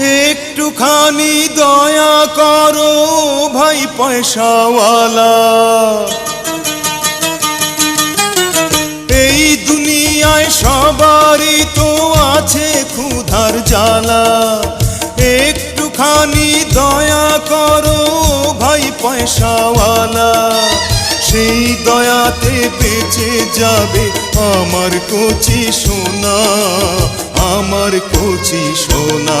একটুখানি দয়া করো ভাই পয়সাওয়ালা। এই দুনিয়ায় সবারই তো আছে ক্ষুধার জ্বালা। একটুখানি দয়া করো ভাই পয়সাওয়ালা। সেই দয়াতে বেঁচে যাবে আমার কচি সোনা, আমার কচি সোনা।